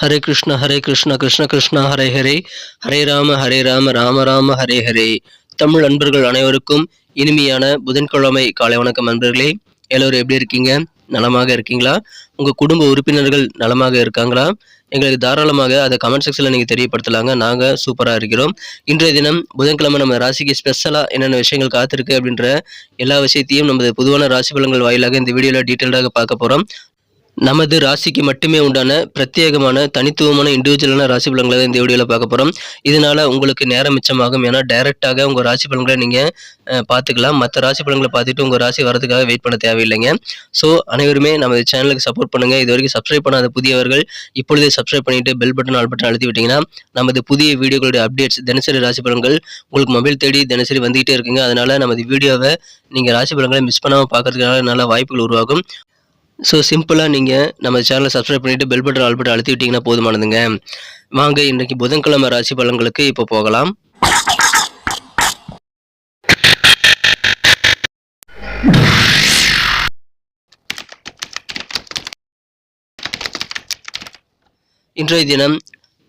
ஹரே கிருஷ்ண ஹரே கிருஷ்ண கிருஷ்ண கிருஷ்ணா ஹரே ஹரே ஹரே ராம ஹரே ராம ராம ராம ஹரே ஹரே தமிழ் அன்பர்கள் அனைவருக்கும் இனிமையான புதன்கிழமை காலை வணக்கம் நண்பர்களே. எல்லோரும் எப்படி இருக்கீங்க? நலமாக இருக்கீங்களா? உங்கள் குடும்ப உறுப்பினர்கள் நலமாக இருக்காங்களா? எங்களுக்கு தாராளமாக அதை கமெண்ட் செக்ஷனில் நீங்கள் தெரியப்படுத்தலாங்க. நாங்கள் சூப்பராக இருக்கிறோம். இன்றைய தினம் புதன்கிழமை நம்ம ராசிக்கு ஸ்பெஷலாக என்னென்ன விஷயங்கள் காத்திருக்கு அப்படின்ற எல்லா விஷயத்தையும் நமது பொதுவான ராசி பலன்கள் வாயிலாக இந்த வீடியோவில் டீட்டெயிலாக பார்க்க போகிறோம் நமது ராசிக்கு மட்டுமே உண்டான பிரத்யேகமான தனித்துவமான இண்டிவிஜுவலான ராசி பலன்களை தான் இந்த வீடியோவில் பார்க்க போகிறோம் இதனால் உங்களுக்கு நேரம் மிச்சமாகும். ஏன்னா டைரெக்டாக உங்கள் ராசி பலன்களை நீங்கள் பார்த்துக்கலாம். மற்ற ராசி பலன்களை பார்த்துட்டு உங்கள் ராசி வரதுக்காக வெயிட் பண்ண தேவையில்லைங்க. ஸோ அனைவருமே நமது சேனலுக்கு சப்போர்ட் பண்ணுங்கள் இது வரைக்கும் சப்ஸ்கிரைப் பண்ணாத புதியவர்கள் இப்பொழுதே சப்ஸ்கிரைப் பண்ணிட்டு பெல் பட்டன் ஆல் பட்டன் அழுத்தி விட்டிங்கன்னா நமது புதிய வீடியோகளுடைய அப்டேட்ஸ் தினசரி ராசி பலன்கள் உங்களுக்கு மொபைல் தேடி தினசரி வந்துகிட்டே இருக்குங்க. அதனால் நமது வீடியோவை நீங்கள் ராசி பலன்களை மிஸ் பண்ணாமல் பார்க்கறதுக்கான நல்ல வாய்ப்புகள் உருவாகும். ஸோ சிம்பிளாக நீங்கள் நம்ம சேனலை சப்ஸ்கிரைப் பண்ணிவிட்டு பெல் பட்டன் ஆல் பட்டன் அழுத்தி விட்டிங்கன்னா போதுமானதுங்க. வாங்க இன்றைக்கு புதன்கிழமை ராசி பலன்களுக்கு இப்போ போகலாம். இன்றைய தினம்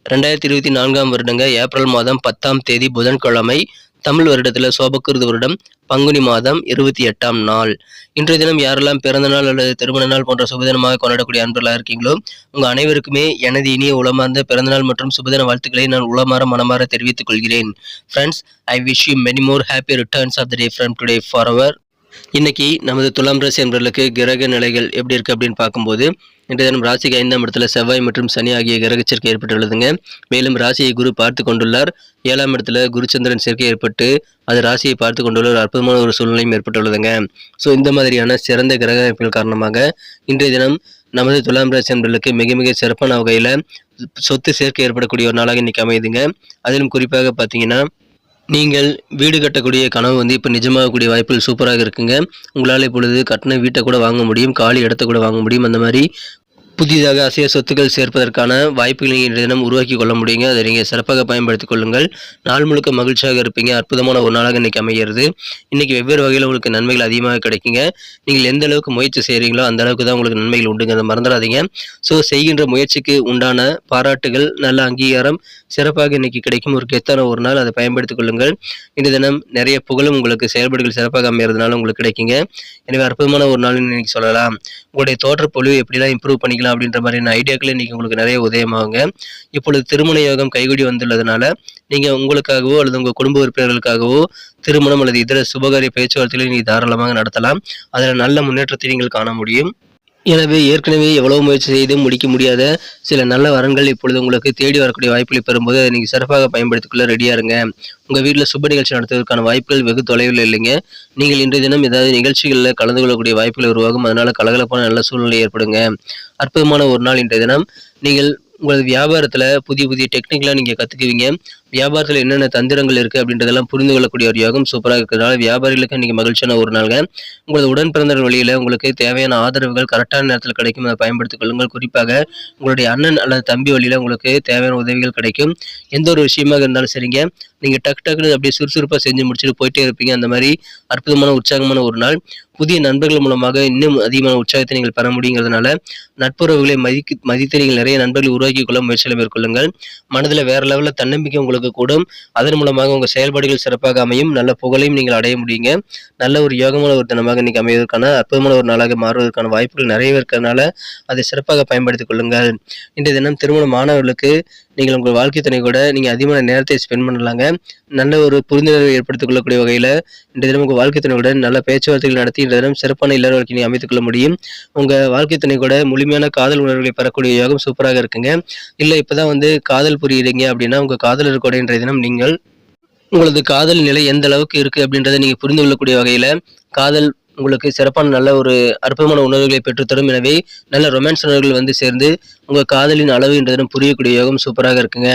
ரெண்டாயிரத்தி இருபத்தி நான்காம் வருடங்க ஏப்ரல் மாதம் பத்தாம் தேதி புதன்கிழமை. தமிழ் வருடத்தில் சோபக்கிருது வருடம் பங்குனி மாதம் இருபத்தி எட்டாம் நாள். இன்றைய தினம் யாரெல்லாம் பிறந்த நாள் அல்லது திருமண நாள் போன்ற சுபதினமாக கொண்டாடக்கூடிய அன்பர்களாக இருக்கீங்களோ உங்கள் அனைவருக்குமே எனது இனிய உளமார்ந்த பிறந்தநாள் மற்றும் சுபதின வாழ்த்துக்களை நான் உளமாற மனமாற தெரிவித்துக் கொள்கிறேன். Friends I wish you many more happy returns of the day from today for our இன்னைக்கு நமது துலாம் ராசி என்பவர்களுக்கு கிரக நிலைகள் எப்படி இருக்கு அப்படின்னு பார்க்கும்போது இன்றைய தினம் ராசிக்கு ஐந்தாம் இடத்துல செவ்வாய் மற்றும் சனி ஆகிய கிரக சேர்க்கை ஏற்பட்டுள்ளதுங்க. மேலும் ராசியை குரு பார்த்து கொண்டுள்ளார். ஏழாம் இடத்துல குருச்சந்திரன் சேர்க்கை ஏற்பட்டு அது ராசியை பார்த்து கொண்டுள்ள ஒரு அற்புதமான ஒரு சூழ்நிலையும் ஏற்பட்டுள்ளதுங்க. ஸோ இந்த மாதிரியான சிறந்த கிரக அமைப்புகள் காரணமாக இன்றைய தினம் நமது துலாம் ராசி என்பர்களுக்கு மிக மிக சிறப்பான வகையில் சொத்து சேர்க்கை ஏற்படக்கூடிய ஒரு நாளாக இன்னைக்கு அமையுதுங்க. அதிலும் குறிப்பாக பார்த்தீங்கன்னா நீங்கள் வீடு கட்டக்கூடிய கனவு வந்து இப்போ நிஜமாகக்கூடிய வாய்ப்புகள் சூப்பராக இருக்குங்க. உங்களால் இப்பொழுது கட்டின வீட்டை கூட வாங்க முடியும் காலி இடத்த கூட வாங்க முடியும். அந்த மாதிரி புதிதாக அசைய சொத்துக்கள் சேர்ப்பதற்கான வாய்ப்புகளை இன்றைய தினம் உருவாக்கி கொள்ள முடியுங்க. அதை நீங்கள் சிறப்பாக பயன்படுத்திக் கொள்ளுங்கள். நாள் முழுக்க மகிழ்ச்சியாக இருப்பீங்க. அற்புதமான ஒரு நாளாக இன்றைக்கி அமைகிறது. இன்றைக்கி வெவ்வேறு வகையில் உங்களுக்கு நன்மைகள் அதிகமாக கிடைக்குங்க. நீங்கள் எந்த அளவுக்கு முயற்சி செய்கிறீங்களோ அந்த அளவுக்கு தான் உங்களுக்கு நன்மைகள் உண்டுங்க மறந்துடாதீங்க. ஸோ செய்கின்ற முயற்சிக்கு உண்டான பாராட்டுகள் நல்ல அங்கீகாரம் சிறப்பாக இன்றைக்கி கிடைக்கும். ஒரு கெத்தான ஒரு நாள். அதை பயன்படுத்திக் கொள்ளுங்கள். இன்றைய தினம் நிறைய புகழும் உங்களுக்கு செயல்பாடுகள் சிறப்பாக அமைகிறதுனால உங்களுக்கு கிடைக்குங்க. எனவே அற்புதமான ஒரு நாள் இன்னைக்கு சொல்லலாம். உங்களுடைய தோற்ற பொழிவு எப்படிலாம் இம்ப்ரூவ் பண்ணிக்கலாம்? அப்படின்ற மாதிரியான ஐடியாக்கள் இன்னைக்கு உங்களுக்கு நிறைய உதயமாகுங்க. இப்பொழுது திருமண யோகம் கைகூடி வந்துள்ளதுனால நீங்க உங்களுக்காகவோ அல்லது உங்க குடும்ப உறுப்பினர்களுக்காகவோ திருமணம் அல்லது இதர சுபகாரிய பேச்சுவார்த்தைகளை நீங்கள் தாராளமாக நடத்தலாம். அதில் நல்ல முன்னேற்றத்தை நீங்கள் காண முடியும். எனவே ஏற்கனவே எவ்வளவு முயற்சி செய்து முடிக்க முடியாத சில நல்ல வரன்கள் இப்பொழுது உங்களுக்கு தேடி வரக்கூடிய வாய்ப்புகளை பெறும்போது அதை நீங்கள் சிறப்பாக பயன்படுத்திக்கொள்ள ரெடியாக இருங்க. உங்கள் வீட்டில் சுப நிகழ்ச்சி நடத்துவதற்கான வாய்ப்புகள் வெகு தொலைவில் இல்லைங்க. நீங்கள் இன்றைய தினம் ஏதாவது நிகழ்ச்சிகளில் கலந்து கொள்ளக்கூடிய வாய்ப்புகள் உருவாகும். அதனால் கலகலப்பான நல்ல சூழ்நிலை ஏற்படுங்க. அற்புதமான ஒரு நாள் இன்றைய தினம். நீங்கள் உங்களது வியாபாரத்தில் புதிய புதிய டெக்னிக்கெலாம் நீங்கள் கற்றுக்குவீங்க வியாபாரத்தில் என்னென்ன தந்திரங்கள் இருக்குது அப்படின்றதெல்லாம் புரிந்து கொள்ளக்கூடிய ஒரு யோகம் சூப்பராக இருக்கிறதுனால வியாபாரிகளுக்கு இன்றைக்கி மகிழ்ச்சியான ஒரு நாளுங்க. உங்களது உடன் பிறந்தவர் வழியில் உங்களுக்கு தேவையான ஆதரவுகள் கரெக்டான நேரத்தில் கிடைக்கும். அதை பயன்படுத்திக் கொள்ளுங்கள் குறிப்பாக உங்களுடைய அண்ணன் அல்லது தம்பி வழியில் உங்களுக்கு தேவையான உதவிகள் கிடைக்கும். எந்த ஒரு விஷயமாக இருந்தாலும் சரிங்க. நீங்கள் டக்கு டக்குன்னு அப்படியே சுறுசுறுப்பாக செஞ்சு முடிச்சுட்டு போயிட்டே இருப்பீங்க. அந்த மாதிரி அற்புதமான உற்சாகமான ஒரு நாள். புதிய நண்பர்கள் மூலமாக இன்னும் அதிகமான உற்சாகத்தை நீங்கள் பெற முடியுங்கிறதுனால நட்புறவுகளை மதிக்கு மதித்து நீங்கள் நிறைய நண்பர்களை உருவாக்கி கொள்ள முயற்சிகளை மேற்கொள்ளுங்கள். மனதில் வேற லெவலில் தன்னம்பிக்கை உங்களுக்கு கூடும். அதன் மூலமாக உங்கள் செயல்பாடுகள் சிறப்பாக அமையும். நல்ல புகழையும் நீங்கள் அடைய முடியுங்க. நல்ல ஒரு யோகமான ஒரு தினமாக இன்னைக்கு அமைவதற்கான அற்புதமான ஒரு நாளாக மாறுவதற்கான வாய்ப்புகள் நிறைய இருக்கிறதுனால அதை சிறப்பாக பயன்படுத்திக் கொள்ளுங்கள். இன்றைய தினம் திருமண மாணவர்களுக்கு நீங்கள் உங்கள் வாழ்க்கை துணை கூட நீங்கள் அதிகமான நேரத்தை ஸ்பெண்ட் பண்ணலாங்க. நல்ல ஒரு புரிந்துணர்வை ஏற்படுத்திக் கொள்ளக்கூடிய வகையில் இன்றைய தினம் உங்கள் வாழ்க்கை துணை கூட நல்ல பேச்சுவார்த்தைகள் நடத்தி இன்றைய தினம் சிறப்பான இல்லற வாழ்க்கையை அமைத்துக் கொள்ள முடியும். உங்கள் வாழ்க்கை துணை கூட முழுமையான காதல் உணர்வுகளை பெறக்கூடிய யோகம் சூப்பராக இருக்குங்க. இல்லை இப்போதான் வந்து காதல் புரியுறீங்க அப்படின்னா உங்கள் காதலர் கூட இன்றைய தினம் நீங்கள் உங்களது காதல் நிலை எந்த அளவுக்கு இருக்குது அப்படின்றத நீங்கள் புரிந்து கொள்ளக்கூடிய வகையில் காதல் உங்களுக்கு சிறப்பான நல்ல ஒரு அற்புதமான உணர்வுகளை பெற்றுத்தரும் எனவே நல்ல ரொமான்ஸ் உணர்வுகள் வந்து சேர்ந்து உங்கள் காதலின் அளவு என்றதும் புரியக்கூடிய யோகம் சூப்பராக இருக்குங்க.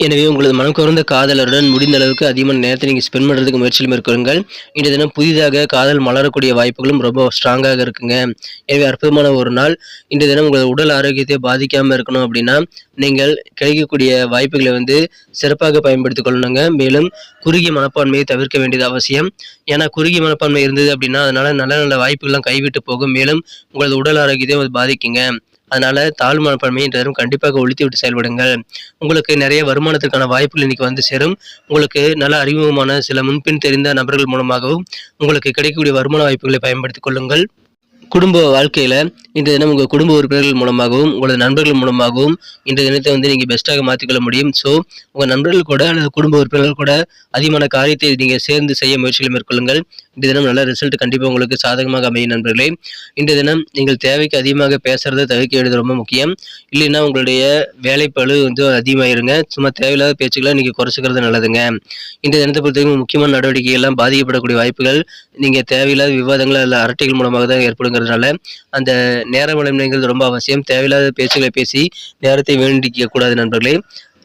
எனவே உங்களது மனம் கவர்ந்த காதலருடன் முடிந்த அளவுக்கு அதிகமான நேரத்தை நீங்கள் ஸ்பெண்ட் பண்ணுறதுக்கு முயற்சியில் மேற்கொள்ளுங்கள். இன்றைய தினம் புதிதாக காதல் மலரக்கூடிய வாய்ப்புகளும் ரொம்ப ஸ்ட்ராங்காக இருக்குங்க. எனவே அற்புதமான ஒரு நாள். இன்றைய தினம் உங்களது உடல் ஆரோக்கியத்தை பாதிக்காமல் இருக்கணும் அப்படின்னா நீங்கள் கிடைக்கக்கூடிய வாய்ப்புகளை வந்து சிறப்பாக பயன்படுத்திக் கொள்ளணுங்க. மேலும் குறுகிய மனப்பான்மையை தவிர்க்க வேண்டியது அவசியம். ஏன்னா குறுகிய மனப்பான்மை இருந்தது அப்படின்னா அதனால் நல்ல நல்ல வாய்ப்புகள்லாம் கைவிட்டு போகும். மேலும் உங்களது உடல் ஆரோக்கியத்தை பாதிக்குங்க. அதனால தாழ்வு மனப்பான்மையை கண்டிப்பாக ஒழித்து விட்டு செயல்படுங்கள். உங்களுக்கு நிறைய வருமானத்திற்கான வாய்ப்புகள் இன்னைக்கு வந்து சேரும். உங்களுக்கு நல்ல அறிமுகமான சில முன்பின் தெரிந்த நபர்கள் மூலமாகவும் உங்களுக்கு கிடைக்கக்கூடிய வருமான வாய்ப்புகளை பயன்படுத்திக் கொள்ளுங்கள். குடும்ப வாழ்க்கையில் இந்த தினம் உங்கள் குடும்ப உறுப்பினர்கள் மூலமாகவும் உங்களது நண்பர்கள் மூலமாகவும் இந்த தினத்தை வந்து நீங்கள் பெஸ்ட்டாக மாற்றிக்கொள்ள முடியும். ஸோ உங்கள் நண்பர்கள் கூட அல்லது குடும்ப உறுப்பினர்கள் கூட அதிகமான காரியத்தை நீங்கள் சேர்ந்து செய்ய முயற்சிகளை மேற்கொள்ளுங்கள். இந்த தினம் நல்ல ரிசல்ட் கண்டிப்பாக உங்களுக்கு சாதகமாக அமையும் நண்பர்களே. இன்று தினம் நீங்கள் தேவைக்கு அதிகமாக பேசுறதை தவிர்க்க வேண்டியது ரொம்ப முக்கியம். இல்லைன்னா உங்களுடைய வேலைப்பழு வந்து அதிகமாயிருங்க. சும்மா தேவையில்லாத பேச்சுக்களை நீங்கள் குறைச்சிக்கிறது நல்லதுங்க. இந்த தினத்தை பொறுத்தவரைக்கும் முக்கியமான நடவடிக்கைகள்லாம் பாதிக்கப்படக்கூடிய வாய்ப்புகள் நீங்கள் தேவையில்லாத விவாதங்கள் அல்ல அரட்டைகள் மூலமாக தான் ஏற்படுங்கிறதுனால அந்த நேர வளமைங்கிறது ரொம்ப அவசியம். தேவையில்லாத பேச்சுக்களை பேசி நேரத்தை வீணடிக்க கூடாது நண்பர்களே.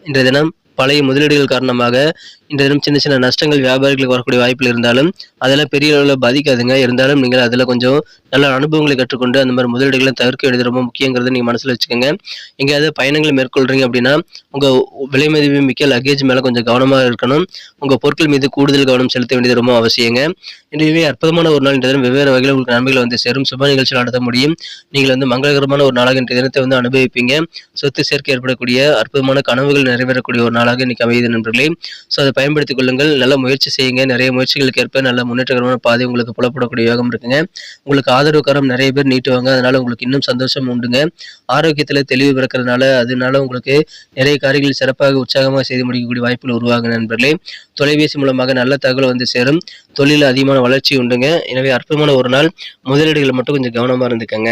இன்றைய தினம் பழைய முதலீடுகள் காரணமாக இந்த தினம் சின்ன சின்ன நஷ்டங்கள் வியாபாரிகளுக்கு வரக்கூடிய வாய்ப்பில் இருந்தாலும் அதெல்லாம் பெரிய அளவில் பாதிக்காதுங்க. இருந்தாலும் நீங்கள் அதில் கொஞ்சம் நல்ல அனுபவங்களை கற்றுக்கொண்டு அந்த மாதிரி முதலீடுகளை தவிர்க்க வேண்டியது ரொம்ப முக்கியங்கிறத நீங்கள் மனசில் வச்சுக்கோங்க. எங்கேயாவது பயணங்களை மேற்கொள்கிறீங்க அப்படின்னா உங்கள் விலை மதிப்பு மிக்க லக்கேஜ் மேலே கொஞ்சம் கவனமாக இருக்கணும். உங்கள் பொருட்கள் மீது கூடுதல் கவனம் செலுத்த வேண்டியது ரொம்ப அவசியங்க. எனவே அற்புதமான ஒரு நாள். இந்த தினம் வெவ்வேறு வகையில் உங்களுக்கு நன்மைகளை வந்து சேரும். சுப நிகழ்ச்சி நடத்த முடியும். நீங்கள் வந்து மங்களகரமான ஒரு நாளாக இன்றைய தினத்தை வந்து அனுபவிப்பீங்க. சொத்து சேர்க்கை ஏற்படக்கூடிய அற்புதமான கனவுகள் நிறைவேறக்கூடிய ஒரு நாளாக இன்னைக்கு அமையுது நண்பர்களே. ஸோ அதை பயன்படுத்திக் கொள்ளுங்கள். நல்ல முயற்சி செய்யுங்க. நிறைய முயற்சிகளுக்கு ஏற்ப நல்ல முன்னேற்றகரமான பாதை உங்களுக்கு புலப்படக்கூடிய யோகம் இருக்குங்க. உங்களுக்கு ஆதரவுக்காரம் நிறைய பேர் நீட்டுவாங்க அதனால உங்களுக்கு இன்னும் சந்தோஷம் உண்டுங்க. ஆரோக்கியத்தில் தெளிவு பிறக்கிறதுனால அதனால உங்களுக்கு நிறைய காரியங்கள் சிறப்பாக உற்சாகமாக செய்து முடிக்கக்கூடிய வாய்ப்புகள் உருவாகும் நண்பர்களே. தொலைபேசி மூலமாக நல்ல தகவல் வந்து சேரும். தொழிலில் அதிகமான வளர்ச்சி உண்டுங்க. எனவே அற்புதமான ஒரு நாள். முதலீடுகள் மட்டும் கொஞ்சம் கவனமாக இருந்துக்கங்க.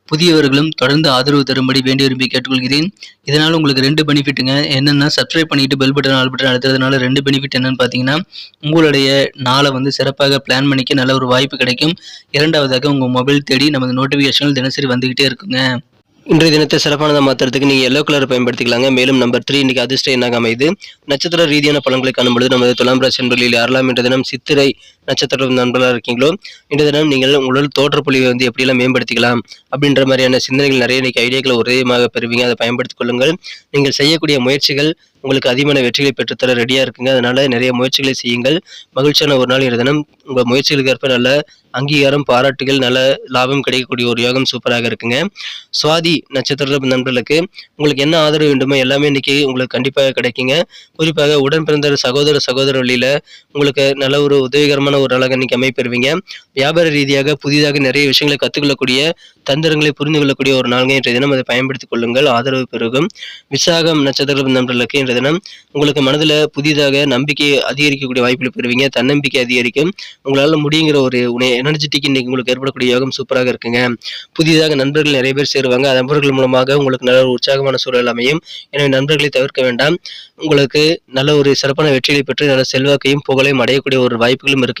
புதியவர்களும் தொடர்ந்து ஆதரவு தரும்படி வேண்டி விரும்பி கேட்டுக்கொள்கிறேன். இதனால் உங்களுக்கு ரெண்டு பெனிஃபிட்டுங்க. என்னென்னா சப்ஸ்கிரைப் பண்ணிட்டு பெல் பட்டன் ஆல் பட்டன் அழுத்துறதுனால ரெண்டு பெனிஃபிட் என்னன்னு பார்த்தீங்கன்னா உங்களுடைய நாளை வந்து சிறப்பாக பிளான் பண்ணிக்க நல்ல ஒரு வாய்ப்பு கிடைக்கும். இரண்டாவதாக உங்கள் மொபைல் தேடி நமது நோட்டிஃபிகேஷன்கள் தினசரி வந்துகிட்டே இருக்குங்க. இன்றைய தினத்தை சிறப்பானதாக மாற்றுறதுக்கு நீங்கள் எல்லோ கலர் பயன்படுத்திக்கலாங்க. மேலும் நம்பர் த்ரீ இன்னைக்கு அதிர்ஷ்டம் என்னாக அமையுது. நட்சத்திர ரீதியான பழங்களை காணும்பொழுது நமது துலாம் ராசி என்பர்களில் யாரெல்லாம் இன்றைய தினம் சித்திரை நட்சத்திர நண்பர்களாக இருக்கீங்களோ? இன்றைய தினம் நீங்கள் உங்களோட தோற்றப்பொழிவை வந்து எப்படியெல்லாம் மேம்படுத்திக்கலாம் அப்படின்ற மாதிரியான சிந்தனைகள் நிறைய இன்னைக்கு ஐடியாக்களை ஒரேமாக பெறுவீங்க. அதை பயன்படுத்திக் கொள்ளுங்கள். நீங்கள் செய்யக்கூடிய முயற்சிகள் உங்களுக்கு அதிகமான வெற்றிகளை பெற்றுத்தர ரெடியாக இருக்குங்க. அதனால் நிறைய முயற்சிகளை செய்யுங்கள். மகிழ்ச்சியான ஒரு நாள் இன்றைய தினம். உங்கள் முயற்சிகளுக்கு ஏற்ப நல்ல அங்கீகாரம் பாராட்டுகள் நல்ல லாபம் கிடைக்கக்கூடிய ஒரு யோகம் சூப்பராக இருக்குங்க. சுவாதி நட்சத்திர நண்பர்களுக்கு உங்களுக்கு என்ன ஆதரவு வேண்டுமோ எல்லாமே இன்னைக்கு உங்களுக்கு கண்டிப்பாக கிடைக்குங்க. குறிப்பாக உடன் பிறந்த சகோதர சகோதர வழியில் உங்களுக்கு நல்ல ஒரு உதவிகரமான ஒரு நாளாக இன்னைக்கு அமைப்பெறுவீங்க வியாபார ரீதியாக புதிதாக நிறைய விஷயங்களை கற்றுக்கொள்ளக்கூடிய தந்திரங்களை புரிந்து கொள்ளக்கூடிய ஒரு நாள்கள் இன்றைய தினம். அதை பயன்படுத்திக் கொள்ளுங்கள். ஆதரவு பெருகும். விசாகம் நட்சத்திர நண்பர்களுக்கு இன்றைய தினம் உங்களுக்கு மனதில் புதிதாக நம்பிக்கை அதிகரிக்கக்கூடிய வாய்ப்புகளை பெறுவீங்க. தன்னம்பிக்கை அதிகரிக்கும். உங்களால் முடியுங்கிற ஒரு எனர்ஜெட்டிக் இன்னைக்கு உங்களுக்கு ஏற்படக்கூடிய யோகம் சூப்பராக இருக்குங்க. புதிதாக நண்பர்கள் நிறைய பேர் சேருவாங்க. அந்த நண்பர்கள் மூலமாக உங்களுக்கு நல்ல ஒரு உற்சாகமான சூழல் அமையும். எனவே நண்பர்களை தவிர்க்க வேண்டாம். உங்களுக்கு நல்ல ஒரு சிறப்பான வெற்றிகளை பெற்று நல்ல செல்வாக்கையும் புகழையும் அடையக்கூடிய ஒரு வாய்ப்புகளும் இருக்கு.